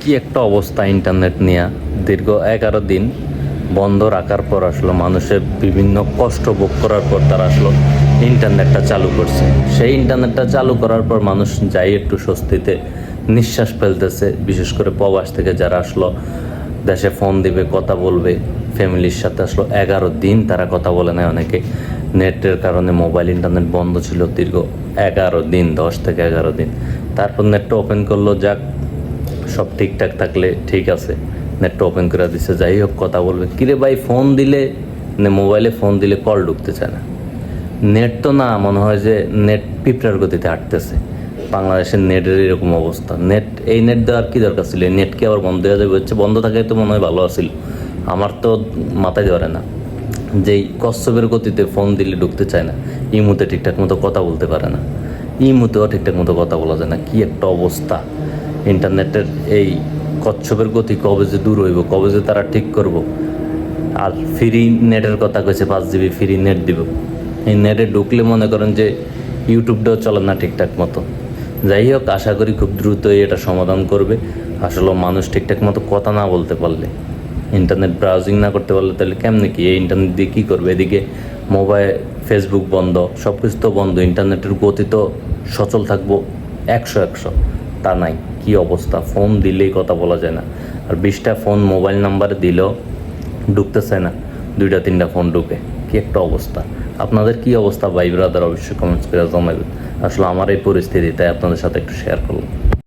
কি একটা অবস্থা ইন্টারনেট নিয়ে? দীর্ঘ এগারো দিন বন্ধ রাখার পর আসলো মানুষের বিভিন্ন কষ্ট ভোগ করার পর তারা আসলো ইন্টারনেটটা চালু করছে। সেই ইন্টারনেটটা চালু করার পর মানুষ যাই একটু স্বস্তিতে নিঃশ্বাস ফেলতেছে, বিশেষ করে প্রবাস থেকে যারা আসলো, দেশে ফোন দিবে, কথা বলবে, ফ্যামিলির সাথে আসলো। এগারো দিন তারা কথা বলে নেয় অনেকে। নেটের কারণে মোবাইল ইন্টারনেট বন্ধ ছিল দীর্ঘ এগারো দিন, দশ থেকে এগারো দিন। তারপর নেটটা ওপেন করল, যাক সব ঠিকঠাক থাকলে ঠিক আছে। নেটটা ওপেন করে দিচ্ছে যাই হোক, কথা বলবে। কিরে ভাই ফোন দিলে মোবাইলে ফোন দিলে কল ঢুকতে চায় না। নেট তো না, মনে হয় যে নেট পিঁপড়ার গতিতে হাঁটতেছে। বাংলাদেশের নেটের এরকম অবস্থা। নেট এই নেট দেওয়ার কি দরকার ছিল? এই নেট কি আবার বন্ধ হয়ে যাবে? হচ্ছে বন্ধ থাকে তো মনে হয় ভালো আছিল। আমার তো মাথায় ধরে না। যেই কচ্ছপের গতিতে ফোন দিলে ঢুকতে চায় না ই ইমুতে ঠিকঠাক মতো কথা বলতে পারে না। ই ইমুতেও ঠিকঠাক মতো কথা বলা যায় না। কি একটা অবস্থা। ইন্টারনেটের এই কচ্ছপের গতি কবে যে দূর হইব, কবে যে তারা ঠিক করব। আর ফ্রি নেটের কথা কইছে, পাঁচ জিবি ফ্রি নেট দিব। এই নেটে ঢুকলে মনে করেন যে ইউটিউবটাও চলে না ঠিকঠাক মতো। যাই হোক, আশা করি খুব দ্রুতই এটা সমাধান করবে। আসলে মানুষ ঠিকঠাক মতো কথা না বলতে পারলে, ইন্টারনেট ব্রাউজিং না করতে পারলে তাহলে কেমনে কি? এই ইন্টারনেট দিয়ে কী করবে? এদিকে মোবাইল ফেসবুক বন্ধ সব কিছু তো বন্ধ। ইন্টারনেটের গতি তো সচল থাকব একশো একশো। তা নাই। কি অবস্থা? ফোন দিলেই কথা বলা যায় না। আর বিশটা ফোন মোবাইল নাম্বার দিলেও ঢুকতেছে না। দুইটা, তিনটা ফোন ঢুকে। কি একটা অবস্থা। আপনাদের কি অবস্থা ভাই ব্রাদার অবশ্যই কমেন্টস করে জানাবেন। আসলে আমার এই পরিস্থিতি তাই আপনাদের সাথে একটু শেয়ার করলাম।